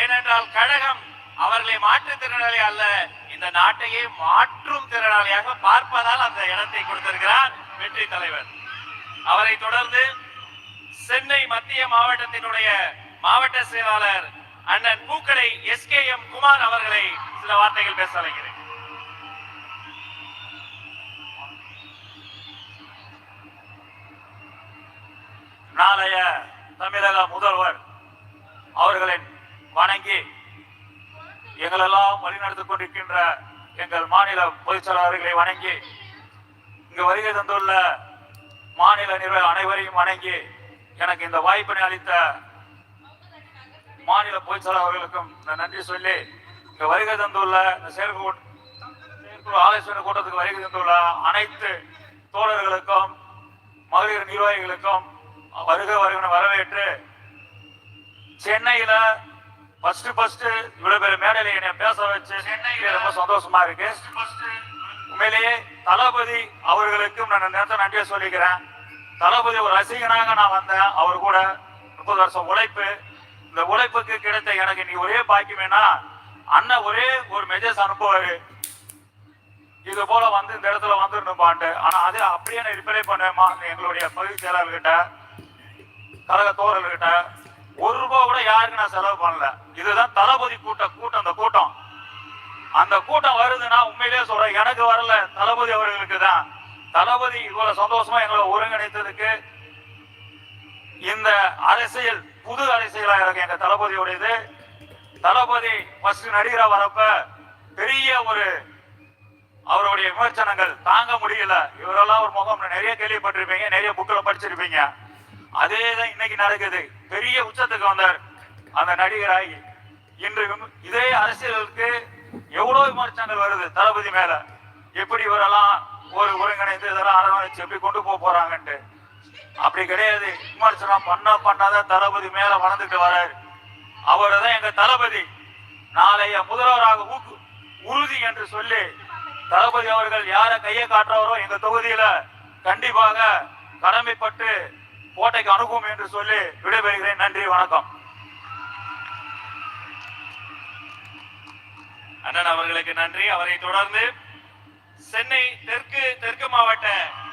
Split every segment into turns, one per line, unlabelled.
ஏனென்றால் கழகம் அவர்களை மாற்றுத்திறனாளி அல்ல. இந்த நாட்டையே மாற்றும் திறனாளியாக பார்ப்பதால் அந்த இடத்தை கொடுத்திருக்கிறார் வெற்றி தலைவர். அவரை தொடர்ந்து சென்னை மத்திய மாவட்டத்தினுடைய மாவட்ட செயலாளர் அண்ணன் பூக்கடை எஸ் கே எம் குமார் அவர்களை சில வார்த்தைகள் பேச வைக்கிறேன். நாளைய தமிழக முதல்வர் அவர்களின் வணங்கி எங்களெல்லாம் வழிநடத்திக் கொண்டிருக்கின்ற எங்கள் மாநில பொதுச் செயலாளர்களை வணங்கி இங்கு வருகை தந்துள்ள மாநில நிர்வாக அனைவரையும் வணங்கி எனக்கு இந்த வாய்ப்பினை அளித்த மாநில பொதுச் செயலாளர்களுக்கும் நான் நன்றி சொல்லி இங்கு வருகை தந்துள்ள இந்த செயற்குழு செயற்குழு ஆலோசனை கூட்டத்துக்கு வருகை தந்துள்ள அனைத்து தோழர்களுக்கும் மகளிர் நிர்வாகிகளுக்கும் வருக வருகிற வரவேற்று சென்னையில ஃபர்ஸ்ட் ஃபர்ஸ்ட் இவ்வளவு பேர் மேடையில என்னை பேச வச்சு ரொம்ப சந்தோஷமா இருக்கு. உண்மையிலேயே தளபதி அவர்களுக்கும் நான் நேரத்தை நன்றியை சொல்லிக்கிறேன். தளபதி ஒரு ரசிகனாக நான் வந்தேன். அவர் கூட முப்பது வருஷம் உழைப்பு. இந்த உழைப்புக்கு கிடைத்த எனக்கு நீ ஒரே பாக்கியமேனா அண்ணன் ஒரே ஒரு மெசேஜ் அனுப்புவாரு இது போல வந்து இந்த இடத்துல வந்துருப்பான்ட்டு ஆனா அது அப்படியே நான் ரிப்ளை பண்ணேமா எங்களுடைய பகுதி செயலாளர்கிட்ட கழக தோழர்கிட்ட ஒரு ரூபா கூட யாருக்கு நான் செலவு பண்ணல. இதுதான் தளபதி கூட்டம் கூட்டம் அந்த கூட்டம். அந்த கூட்டம் வருதுன்னா உண்மையிலேயே சொல்றேன் எனக்கு வரல. தளபதி அவர்களுக்கு தான். தளபதி இவ்வளவு சந்தோஷமா எங்களை ஒருங்கிணைத்ததுக்கு இந்த அரசியல் புது அரசியலா இருக்கு எங்க தளபதியோடையது தளபதி ஃபர்ஸ்ட் நடிகரா வரப்ப பெரிய ஒரு அவருடைய விமர்சனங்கள் தாங்க முடியல. இவரெல்லாம் ஒரு முகம் நிறைய கேள்விப்பட்டிருப்பீங்க நிறைய புக்கில் படிச்சிருப்பீங்க. அதே தான் இன்னைக்கு நடக்குது. பெரிய உச்சத்துக்கு வந்தார் அந்த நடிகராகி. இன்று இதே அரசியலுக்கு எவ்வளவு விமர்சனங்கள் வருது தளபதி மேல. எப்படி இவரெல்லாம் ஒரு ஒருங்கிணைந்து இதெல்லாம் அரவணைச்சு எப்படி கொண்டு போக போறாங்கன்ட்டு. அப்படி கிடையாது. விமர்சனம் பண்ண பண்ணாதான் தளபதி மேல வளர்ந்துட்டு வர்றாரு அவர் தான் எங்க தளபதி. நாளைய முதல்வராக ஊக்கு உறுதி என்று சொல்லி தளபதி அவர்கள் யார கையை காட்டுறவரோ எங்க தொகுதியில கண்டிப்பாக கடமைப்பட்டு கோட்டைக்கு அனுப்பும் என்று சொல்லி விடைபெறுகிறேன். நன்றி வணக்கம். அண்ணன் அவர்களுக்கு நன்றி. அவரை தொடர்ந்து சென்னை தெற்கு தெற்கு மாவட்ட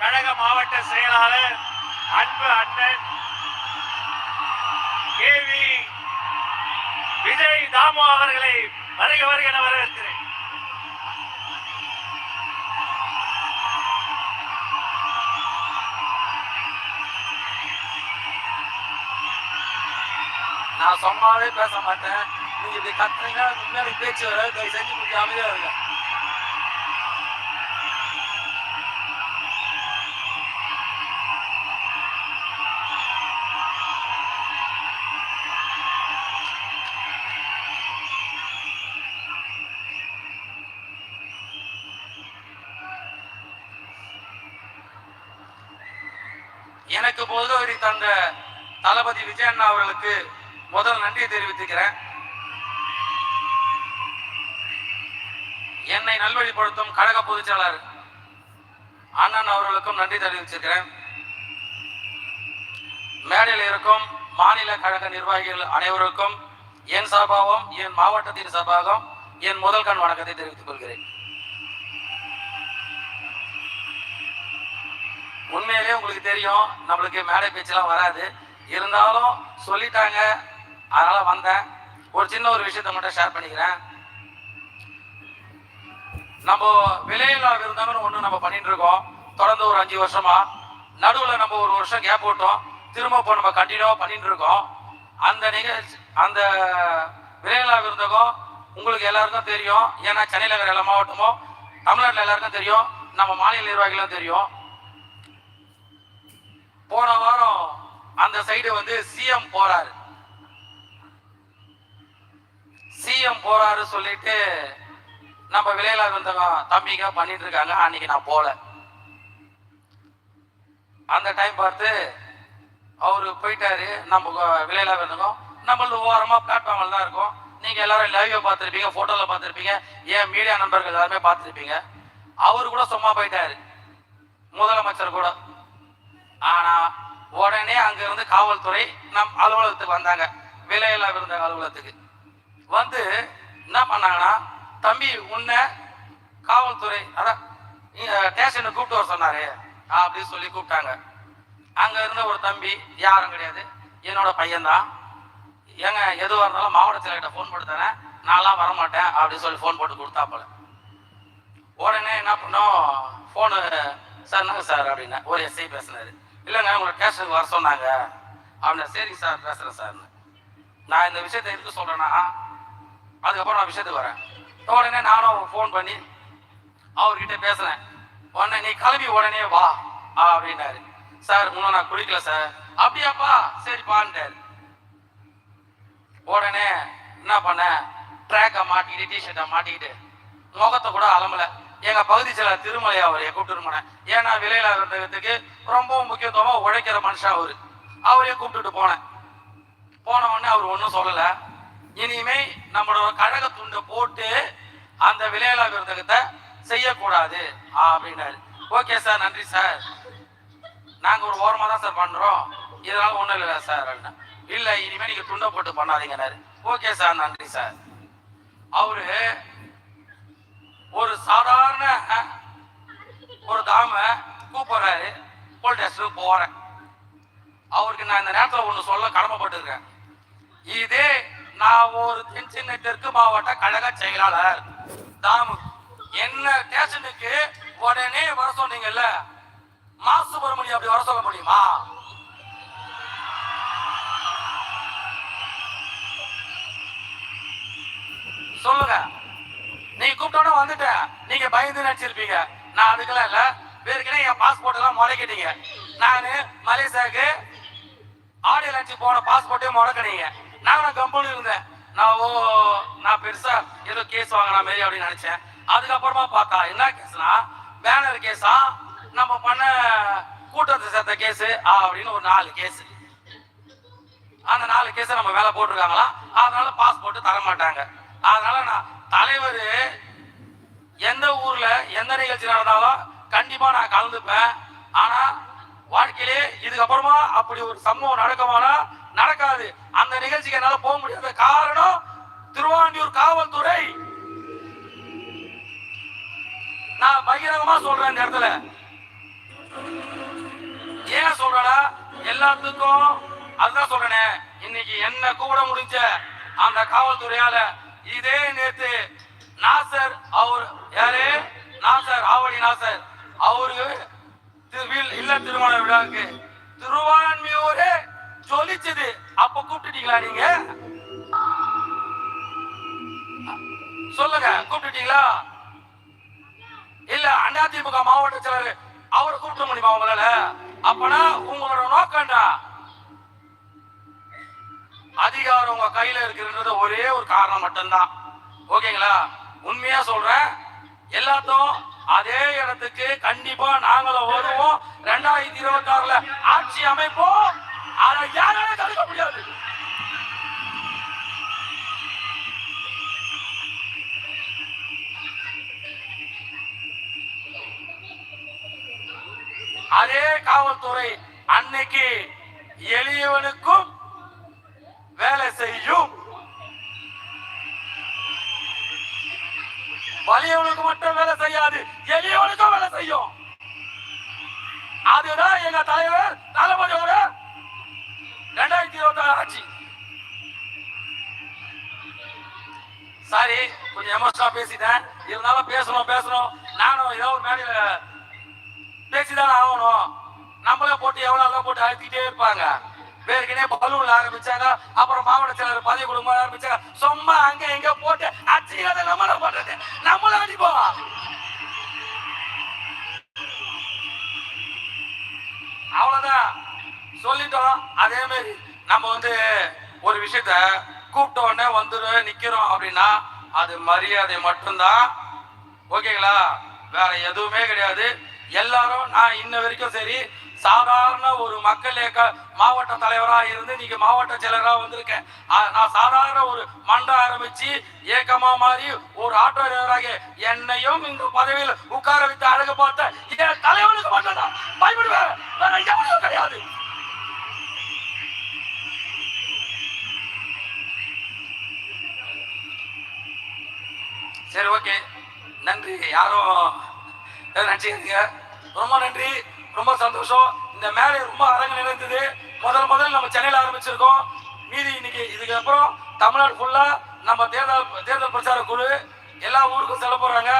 கழக மாவட்ட செயலாளர் அன்பு அண்ணன் கேவி விஜய் தாமு அவர்களை வருக வருக வரவேற்கிறேன்.
நான் சும்மாவே பேச மாட்டேன். நீங்க இப்படி கத்துறீங்க முன்னாடி பேச்சு வர தயவு செஞ்சு கொஞ்சம் அமைதியா இருங்க. எனக்கு பொதுவரி தந்த தளபதி விஜயண்ணா அவர்களுக்கு முதல் நன்றி தெரிவித்துக்கிறேன். என்னை நல்வழிப்படுத்தும் கழக பொதுச்செயலாளர் அண்ணன் அவர்களுக்கும் நன்றி தெரிவிச்சிருக்கிறேன். மேடையில் இருக்கும் மாநில கழக நிர்வாகிகள் அனைவருக்கும் என் சார்பாகவும் என் மாவட்டத்தின் சார்பாகவும் என் முதல் கண் வணக்கத்தை தெரிவித்துக் கொள்கிறேன். உண்மையிலேயே உங்களுக்கு தெரியும் நம்மளுக்கு மேடை பேச்செல்லாம் வராது. இருந்தாலும் சொல்லிட்டாங்க அதனால வந்தேன். ஒரு சின்ன ஒரு விஷயத்த மட்டும் ஷேர் பண்ணிக்கிறேன். நம்ம விலையில்லா விருந்தம்னு ஒண்ணு நம்ம பண்ணிட்டு இருக்கோம். தொடர்ந்து ஒரு அஞ்சு வருஷமா. நடுவில் நம்ம ஒரு வருஷம் கேப் விட்டோம். திரும்ப இப்போ நம்ம கண்டினியூவாக பண்ணிட்டு இருக்கோம். அந்த நிகழ்ச்சி அந்த விலையில்லா விருந்தகம் உங்களுக்கு எல்லாருக்கும் தெரியும். ஏன்னா சென்னையில் இருக்கிற எல்லா மாவட்டமும் தமிழ்நாட்டில் எல்லாருக்கும் தெரியும். நம்ம மாநில நிர்வாகிகளும் தெரியும். போன வாரம் அந்த சைடு வந்து சிஎம் போறாரு சிஎம் போறாரு சொல்லிட்டு நம்ம விலையில வந்தவங்க தம்பிங்க பண்ணிட்டு இருக்காங்க. அன்னைக்கு நான் போல. அந்த டைம் பார்த்து அவரு போயிட்டாரு. நம்ம விலையில வந்தவங்க நம்மளது ஓரமா பிளாட்ஃபார்ம்ல தான் இருக்கும். நீங்க எல்லாரும் லைவ் பார்த்திருப்பீங்க போட்டோல பார்த்திருப்பீங்க. ஏன் மீடியா நண்பர்கள் எல்லாருமே பார்த்திருப்பீங்க. அவரு கூட சும்மா போயிட்டாரு. முதலமைச்சர் கூட. ஆனா உடனே அங்க இருந்து காவல்துறை நம் அலுவலகத்துக்கு வந்தாங்க. விலையில்லா விருந்த அலுவலகத்துக்கு. வந்து என்ன பண்ணாங்கன்னா தம்பி உன்னை காவல்துறை அதான் ஸ்டேஷனுக்கு கூப்பிட்டு வர சொன்னாரு அப்படின்னு சொல்லி கூப்பிட்டாங்க. அங்க இருந்த ஒரு தம்பி யாரும் கிடையாது என்னோட பையன்தான் ஏங்க எதுவாக இருந்தாலும் மாவட்ட செயலர்கிட்ட ஃபோன் போட்டு தரேன். நான்லாம் வரமாட்டேன் அப்படின்னு சொல்லி ஃபோன் போட்டு கொடுத்தாப்புல. உடனே என்ன பண்ணோம் ஃபோனு சார் என்னங்க சார்? அப்படின்னா ஒரு எஸ்ஐ பேசினாரு. இல்லைங்க உங்களை ஸ்டேஷனுக்கு வர சொன்னாங்க. அப்படின்னா சரிங்க சார் பேசுகிறேன் சார்னு. நான் இந்த விஷயத்தை எதுக்கு சொல்கிறேன்னா அதுக்கப்புறம் நான் விஷயத்துக்கு வரேன். உடனே நானும் ஃபோன் பண்ணி அவர்கிட்ட பேசுனேன். உடனே நீ கிளம்பி உடனே வா அப்படின்னாரு. சார் இன்னும் நான் குளிக்கல சார். அப்படியாப்பா. சரிப்பான்ட்டாரு உடனே என்ன பண்ண ட்ராக்கை மாட்டிக்கிட்டு டிஷர்ட்டை மாட்டிக்கிட்டு முகத்தை கூட அலம்பல. எங்க பகுதி சில திருமலை அவரை கூப்பிட்டு போனேன் ஏன்னா விலையில விருந்தகத்துக்கு ரொம்பவும் முக்கியத்துவமா உழைக்கிற மனுஷன் அவரு. அவரையும் கூப்பிட்டுட்டு போனேன். போன உடனே அவர் ஒன்றும் சொல்லல. இனிமே நம்மளோட கழக துண்டை போட்டு அந்த விளையாட விருந்தகத்தை செய்யக்கூடாது. அப்படின்னாரு. ஓகே சார் நன்றி சார் நாங்க ஒரு ஓரமா தான் சார் பண்றோம். இதனால ஒண்ணும் இல்லை சார் அப்படின்னா. இல்ல இனிமே நீங்க துண்டை போட்டு பண்ணாதீங்கன்னாரு. ஓகே சார் நன்றி சார் அவரு ஒரு சாதாரண ஒரு தாம கூப்பிடுறாரு. போல் ஸ்டேஷனுக்கு போறேன். அவருக்கு நான் இந்த நேரத்தில் ஒன்று சொல்ல கடமைப்பட்டிருக்கேன். இதே நான் ஒரு தென் சென்னை தெற்கு மாவட்ட கழக செயலாளர். தாமு என்ன ஸ்டேஷனுக்கு உடனே வர சொன்னீங்கல்ல? மா சுப்பிரமணியம் அப்படி வர சொல்ல முடியுமா? சொல்லுங்க. நீங்க கூப்பிட்டோட வந்துட்டேன் நீங்க பயந்து நினைச்சிருப்பீங்க. நான் அதுக்கெல்லாம் இல்ல. வேறுக்கெல்லாம் என் பாஸ்போர்ட் எல்லாம் முறைக்கிட்டீங்க நானு மலேசியாவுக்கு ஆடியோ லஞ்சு போன பாஸ்போர்ட்டே முடக்கினீங்க. நான் கம்பெனி இருந்தேன். நான் ஓ நான் பெருசா ஏதோ கேஸ் வாங்கின மாரி அப்படின்னு நினைச்சேன். அதுக்கப்புறமா பார்த்தா என்ன கேஸ்னா பேனர் கேஸா நம்ம பண்ண கூட்டத்தை சேர்த்த கேஸ் அப்படின்னு ஒரு நாலு கேஸ் அந்த நாலு கேஸை நம்ம வேலை போட்டிருக்காங்களா? அதனால பாஸ்போர்ட் தர மாட்டாங்க. அதனால நான் தலைவர் எந்த ஊர்ல எந்த நிகழ்ச்சி நடந்தாலும் கண்டிப்பா நான் கலந்துப்பேன். ஆனா வாழ்க்கையிலே இதுக்கப்புறமா அப்படி ஒரு சம்பவம் நடக்குமானா நடக்காது. அந்த நிகழ்ச்சிக்கு என்னால போக முடியாத காரணம் திருவாண்டியூர் காவல்துறை. நான் பகிரங்கமா சொல்றேன் இந்த இடத்துல. ஏன் சொல்றேன்னா எல்லாத்துக்கும் அதுதான் சொல்றேனே இன்னைக்கு என்ன கூட முடிஞ்ச அந்த காவல்துறையால இதே நேத்து நாசர் அவர் யாரு? நாசர் ஆவடி நாசர். அவரு இல்ல திருமண விழாவுக்கு திருவான்மியூரே சொல்லிச்சது. அப்ப கூப்பிட்டுட்டீங்களா நீங்க? சொல்லுங்க கூப்பிட்டுட்டீங்களா? இல்ல அதிமுக மாவட்ட செயலர் அவரை கூப்பிட முடியுமா உங்களால? அப்பனா உங்களோட நோக்கம்டா. அதிகாரம் உங்க கையில இருக்குன்றது ஒரே ஒரு காரணம் மட்டும்தான். ஓகேங்களா? உண்மையா சொல்றேன். எல்லாத்தையும் அதே இடத்துக்கு கண்டிப்பா நாங்களும் வருவோம். ரெண்டாயிரத்தி இருபத்தி ஆறுல ஆட்சி அமைப்போம். அதை யாராலும் தடுக்க முடியாது. அதே காவல்துறை அன்னைக்கு எளியவனுக்கும் வேலை செய்யும். வலியவனுக்கு மட்டும் வேலை செய்யாது எளியவனுக்கும் வேலை செய்யும். அதுதான் எங்க தலைவர் தளபதியோட ரெண்டாயிரத்தி இருபத்தி ஆறு ஆட்சி. சாரி கொஞ்சம் எமோஷனா பேசிட்டேன். இருந்தாலும் பேசணும் பேசணும். நானும் ஏதோ ஒரு மேடையில பேசிதான் ஆகணும். நம்மளே போட்டு எவ்வளவு போட்டு அழுத்திட்டே இருப்பாங்க. வேறுக்கினே பலூன்ல ஆரம்பிச்சாங்க. அப்புறம் மாவட்ட செயலர் பதவி கொடுக்க ஆரம்பிச்சாங்க. சும்மா அங்க எங்க போட்டு அடிச்சுக்கிறத நம்மள பண்றது. நம்மள அடிப்போம் அவ்வளவுதான். சொல்லிட்டோம். அதே மாதிரி நம்ம வந்து ஒரு விஷயத்த கூப்பிட்ட உடனே வந்துரு நிக்கிறோம் அப்படின்னா அது மரியாதை மட்டும்தான். ஓகேங்களா? வேற எதுவுமே கிடையாது. எல்லாரும் நான் இன்ன வரைக்கும் சரி சாதாரண ஒரு மக்கள் இயக்க மாவட்ட தலைவரா இருந்து நீங்க மாவட்ட செயலரா வந்திருக்கேன். நான் சாதாரண ஒரு மன்றம் ஆரம்பிச்சு ஏக்கமா மாறி ஒரு ஆட்டோ டிரைவராக என்னையும் இந்த பதவியில் உட்கார வைத்து அழகு பார்த்த என் தலைவனுக்கு மட்டும்தான் பயப்படுவேன். வேற எவனும் கிடையாது. சரி ஓகே. நன்றி. யாரும் நினச்சிக்கிறீங்க ரொம்ப சந்தோஷம். இந்த மேலே ரொம்ப அரங்கு நிறைந்தது முதல் முதல்ல நம்ம சென்னையில் ஆரம்பிச்சிருக்கோம். மீதி இன்னைக்கு இதுக்கப்புறம் தமிழ்நாடு ஃபுல்லாக நம்ம தேர்தல் தேர்தல் பிரச்சார குழு எல்லா ஊருக்கும் செல்ல போகிறாங்க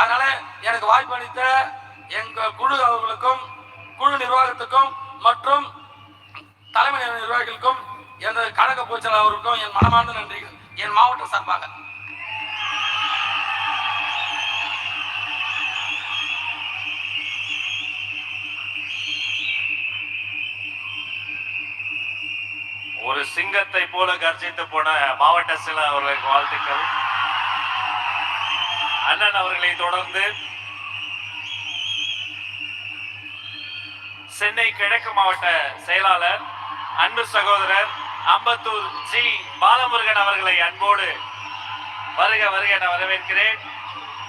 அதனால எனக்கு வாய்ப்பு அளித்த எங்கள் குழு அவர்களுக்கும் குழு நிர்வாகத்துக்கும் மற்றும் தலைமை நிர்வாகிகளுக்கும் எனது கழக பொதுச்செயலாளர் அவருக்கும் என் மனமார்ந்த நன்றிகள். என் மாவட்ட சார்பாக.
ஒரு சிங்கத்தை போல கர்ஜித்து போன மாவட்ட சில அவர்களுக்கு வாழ்த்துக்கள். அண்ணன் அவர்களை தொடர்ந்து சென்னை கிழக்கு மாவட்ட செயலாளர் அன்பு சகோதரர் அம்பத்தூர் ஜி பாலமுருகன் அவர்களை அன்போடு வருக வருக என வரவேற்கிறேன்.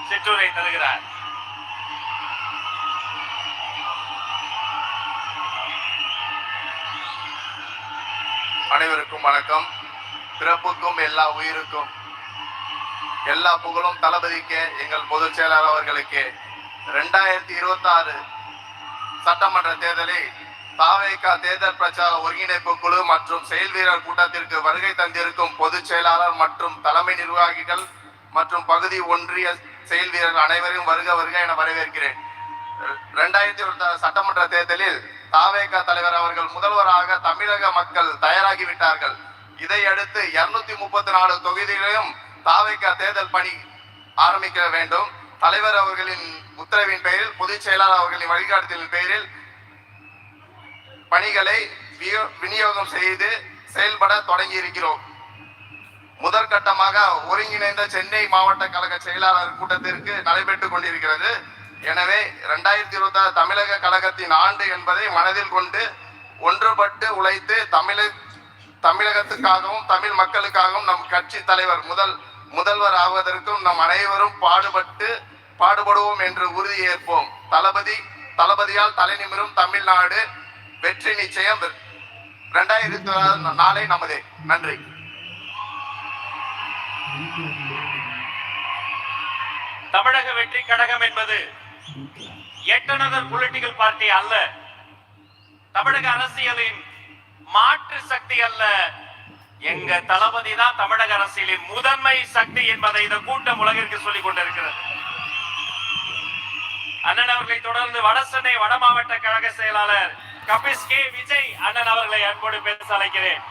சிற்றூரை தருகிறார்.
அனைவருக்கும் வணக்கம். பிறப்புக்கும் எல்லா உயிருக்கும். எல்லா புகழும் தளபதிக்கு எங்கள் பொதுச் செயலாளர் அவர்களுக்கு. ரெண்டாயிரத்தி இருபத்தி ஆறு சட்டமன்ற தேர்தலில் தாவேகா தேர்தல் பிரச்சார ஒருங்கிணைப்பு குழு மற்றும் செயல் வீரர் கூட்டத்திற்கு வருகை தந்திருக்கும் பொதுச் செயலாளர் மற்றும் தலைமை நிர்வாகிகள் மற்றும் பகுதி ஒன்றிய செயல் வீரர்கள் அனைவரையும் வருக வருக என வரவேற்கிறேன். ரெண்டாயிரத்தி இருபத்தி ஆறு சட்டமன்ற தேர்தலில் தாவேக தலைவர் அவர்கள் முதல்வராக தமிழக மக்கள் தயாராகிவிட்டார்கள். இதையடுத்து இருநூத்தி முப்பத்தி நாலு தொகுதிகளிலும் தாவேக தேர்தல் பணி ஆரம்பிக்க வேண்டும். தலைவர் அவர்களின் உத்தரவின் பெயரில் பொதுச் செயலாளர் அவர்களின் வழிகாட்டுதலின் பெயரில் பணிகளை விநியோகம் செய்து செயல்பட தொடங்கி இருக்கிறோம் முதற்கட்டமாக ஒருங்கிணைந்த சென்னை மாவட்ட கழக செயலாளர் கூட்டத்திற்கு நடைபெற்றுக் கொண்டிருக்கிறது. எனவே இரண்டாயிரத்தி இருபத்தி ஆறு தமிழக கழகத்தின் ஆண்டு என்பதை மனதில் கொண்டு ஒன்றுபட்டு உழைத்து தமிழ தமிழகத்துக்காகவும் தமிழ் மக்களுக்காகவும் நம் கட்சி தலைவர் முதல் முதல்வர் ஆவதற்கும் நம் அனைவரும் பாடுபட்டு பாடுபடுவோம் என்று உறுதி ஏற்போம் தளபதி தளபதியால் தலைநிமிரும் தமிழ்நாடு வெற்றி நிச்சயம். இரண்டாயிரத்தி நாளை நமதே. நன்றி.
தமிழக வெற்றி கழகம் என்பது எட்டனதர் பொலிட்டிக்கல் பார்ட்டி அல்ல. தமிழக அரசியலின் மாற்று சக்தி அல்ல. எங்க தளபதி தான் தமிழக அரசியலின் முதன்மை சக்தி என்பதை இந்த கூட்டம் உலகிற்கு சொல்லிக் கொண்டிருக்கிறது. அண்ணன் அவர்களை தொடர்ந்து வடசென்னை வட மாவட்ட கழக செயலாளர் கபிஸ் கே. விஜய் அண்ணன் அவர்களை அன்போடு பேச அழைக்கிறேன்.